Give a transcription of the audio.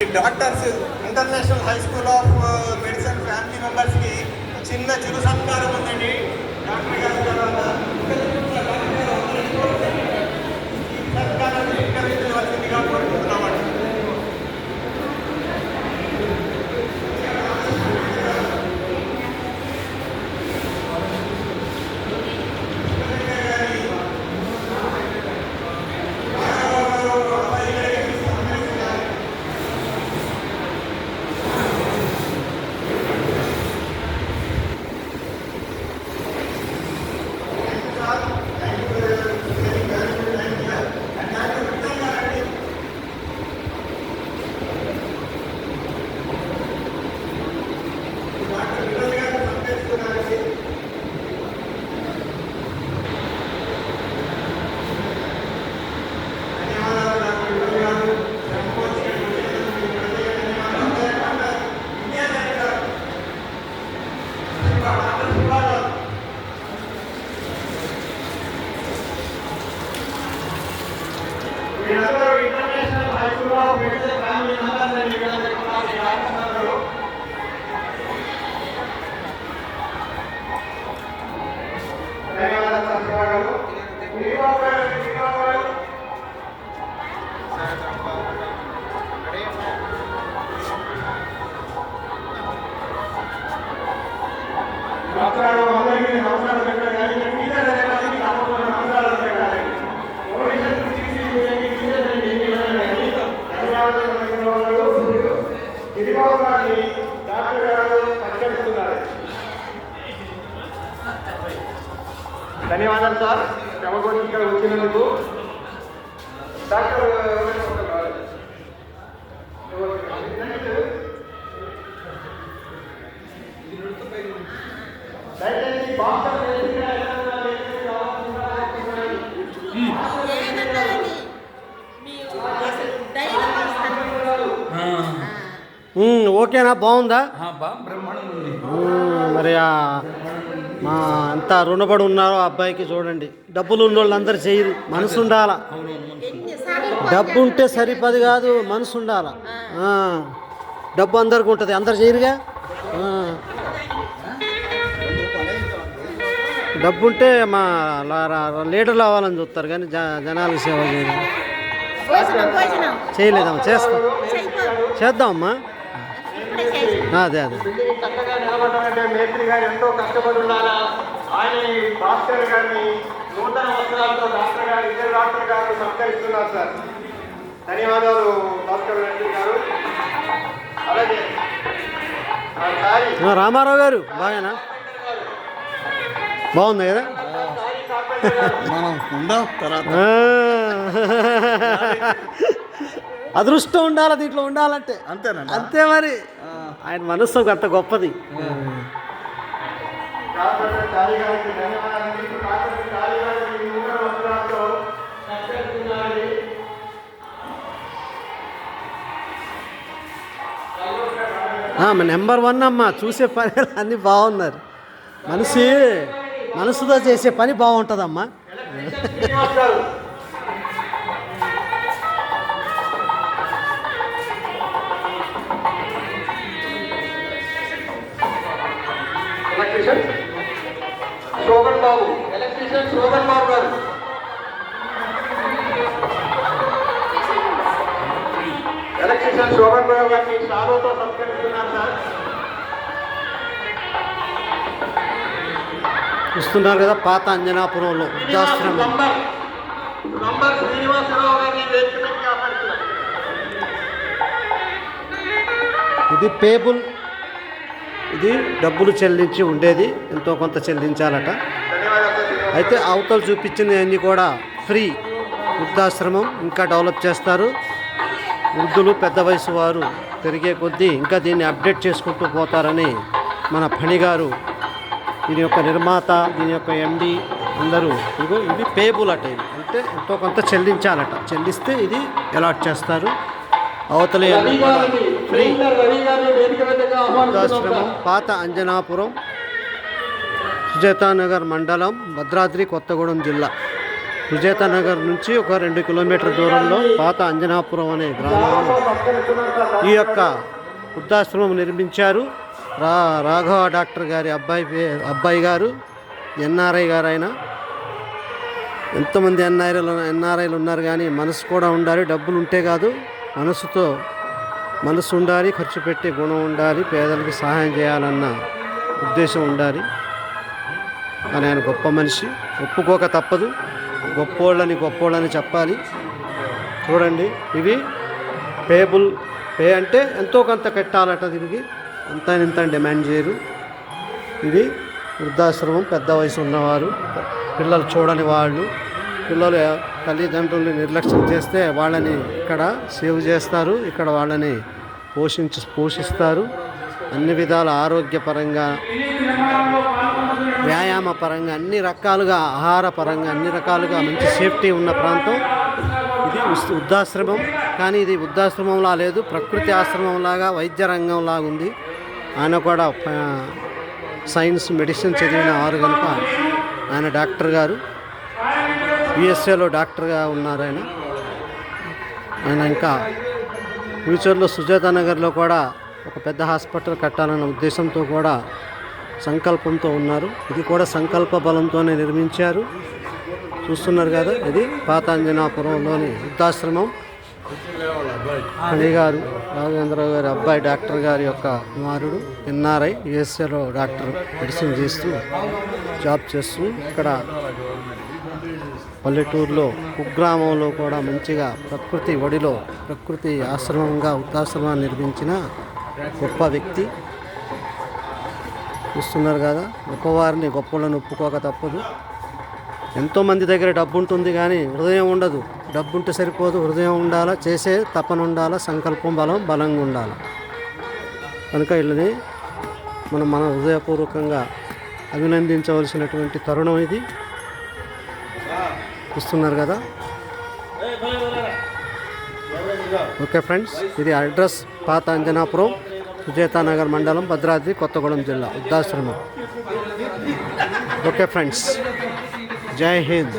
Doctors international high school of medicine family మెంబర్స్కి చిన్న చిరు సత్కారం ఉందండి. డాక్టర్ గారి తర్వాత international high school of medicine family members ధన్యవాదాలు సార్. క్రమగొట్టి ఇక్కడ వచ్చినందుకు డాక్టర్? దయచేసి బాక్సర్ ఓకేనా? బాగుందా? మరి మా అంత రుణపడి ఉన్నారో అబ్బాయికి చూడండి. డబ్బులు ఉన్న వాళ్ళందరూ చేయరు. మనసు ఉండాల డబ్బు ఉంటే సరిపది కాదు మనసు ఉండాల డబ్బు అందరికి ఉంటుంది. అందరు చేయరుగా. డబ్బు ఉంటే మా లీడర్లు అవ్వాలని చూస్తారు కానీ జ జనాలకు సేవ చేయడం చేయలేదమ్మా చేస్తాం. చేద్దామమ్మా. అదే అదే. చక్కగా మేస్త్రి గారు ఎంతో కష్టపడి ఉన్నారా ఆయన భాస్కర్ గారిని నూతన వస్త్రాలతో డాక్టర్ గారు ఇద్దరు డాక్టర్ గారు సత్కరిస్తున్నారు సార్. ధన్యవాదాలు భాస్కర్ మేస్త్రి గారు. అలాగే రామారావు గారు బాగానా? బాగుంది కదా? మనం ఉందాం తర్వాత. అదృష్టం ఉండాలి దీంట్లో ఉండాలంటే. అంతేనా అంతే మరి. ఆయన మనస్సు అంత గొప్పది. నెంబర్ వన్ అమ్మా చూసే పని అన్నీ బాగున్నారు. మనిషి మనసుతో చేసే పని బాగుంటుందమ్మా. ఎలక్ట్రీషియన్? శోభన్ బాబు. ఎలక్ట్రీషియన్ శోభన్ బాబు గారు. ఎలక్ట్రీషియన్ శోభన్ బాబు గారిని షాలోతో సత్కరిస్తున్నారు సార్. చూస్తున్నారు కదా పాత అంజనాపురంలో వృద్ధాశ్రమం. నంబర్. శ్రీనివాసరావు గారిని ఇది పేబుల్ ఇది డబ్బులు చెల్లించి ఉండేది ఎంతో కొంత చెల్లించాలట. అయితే అవతలు చూపించింది అన్నీ కూడా ఫ్రీ. వృద్ధాశ్రమం ఇంకా డెవలప్ చేస్తారు. వృద్ధులు పెద్ద వయసు వారు పెరిగే కొద్దీ ఇంకా దీన్ని అప్డేట్ చేసుకుంటూ పోతారని మన ఫణిగారు దీని యొక్క నిర్మాత దీని యొక్క ఎండి అందరూ ఇదిగో ఇది పేబుల్ అట ఇవి. అంటే ఎంతో కొంత చెల్లించాలట. చెల్లిస్తే ఇది అలాట్ చేస్తారు. అవతల వృద్ధాశ్రమం. పాత అంజనాపురం సుజాతానగర్ మండలం భద్రాద్రి కొత్తగూడెం జిల్లా. సుజేత నగర్ నుంచి ఒక రెండు కిలోమీటర్ దూరంలో పాత అంజనాపురం అనే గ్రామంలో ఈ యొక్క వృద్ధాశ్రమం నిర్మించారు. రా రాఘవ డాక్టర్ గారి అబ్బాయి అబ్బాయి గారు ఎన్ఆర్ఐ గారు ఆయన ఎంతమంది ఎన్ఆర్ఐలు ఎన్ఆర్ఐలు ఉన్నారు కానీ మనసు కూడా ఉండాలి డబ్బులు ఉంటే కాదు మనసుతో మనసు ఉండాలి ఖర్చు పెట్టే గుణం ఉండాలి పేదలకి సహాయం చేయాలన్న ఉద్దేశం ఉండాలి. కానీ ఆయన గొప్ప మనిషి. ఒప్పుకోక తప్పదు. గొప్పోళ్ళని గొప్పోళ్ళని చెప్పాలి. చూడండి ఇవి పేబుల్ పే అంటే ఎంతో కొంత కట్టాలట దీనికి. అంత ఇంత డిమాండ్ చేయరు. ఇది వృద్ధాశ్రమం పెద్ద వయసు ఉన్నవారు. పిల్లలు చూడని వాళ్ళు. పిల్లలు తల్లిదండ్రులు నిర్లక్ష్యం చేస్తే వాళ్ళని ఇక్కడ సేవ్ చేస్తారు ఇక్కడ వాళ్ళని పోషించి పోషిస్తారు. అన్ని విధాల ఆరోగ్యపరంగా వ్యాయామ పరంగా అన్ని రకాలుగా ఆహార పరంగా అన్ని రకాలుగా మంచి సేఫ్టీ ఉన్న ప్రాంతం. ఇది వృద్ధాశ్రమం. కానీ ఇది వృద్ధాశ్రమంలా లేదు ప్రకృతి ఆశ్రమంలాగా వైద్య రంగంలాగా ఉంది. ఆయన కూడా సైన్స్ మెడిసిన్ చదివిన వారు కనుక ఆయన డాక్టర్ గారు. యుఎస్ఏలో డాక్టర్గా ఉన్నారు ఆయన. ఆయన ఇంకా ఫ్యూచర్లో సుజాత నగర్లో కూడా ఒక పెద్ద హాస్పిటల్ కట్టాలన్న ఉద్దేశంతో కూడా సంకల్పంతో ఉన్నారు. ఇది కూడా సంకల్ప బలంతోనే నిర్మించారు. చూస్తున్నారు కదా ఇది పాతాంజనాపురంలోని వృద్ధాశ్రమం. ఫణి గారు రాఘవేంద్రరావు గారి అబ్బాయి డాక్టర్ గారి యొక్క కుమారుడు ఎన్ఆర్ఐ యుఎస్ఏలో డాక్టర్ మెడిసిన్ చేస్తూ జాబ్ చేస్తూ ఇక్కడ పల్లెటూరులో కుగ్రామంలో కూడా మంచిగా ప్రకృతి ఒడిలో ప్రకృతి ఆశ్రమంగా వృద్ధాశ్రమాన్ని నిర్మించిన గొప్ప వ్యక్తి. చూస్తున్నారు కదా గొప్పవారిని గొప్పలను ఒప్పుకోక తప్పదు. ఎంతోమంది దగ్గర డబ్బు ఉంటుంది కానీ హృదయం ఉండదు. డబ్బు ఉంటే సరిపోదు హృదయం ఉండాలా చేసే తపన ఉండాలా సంకల్పం బలం బలంగా ఉండాలి. కనుక వీళ్ళని మనం మన హృదయపూర్వకంగా అభినందించవలసినటువంటి తరుణం ఇది. చూస్తున్నారు కదా. ఓకే ఫ్రెండ్స్ ఇది అడ్రస్ పాత అంజనాపురం సుజేతానగర్ మండలం భద్రాద్రి కొత్తగూడెం జిల్లా వృద్ధాశ్రమం. ఓకే ఫ్రెండ్స్ జై హింద్.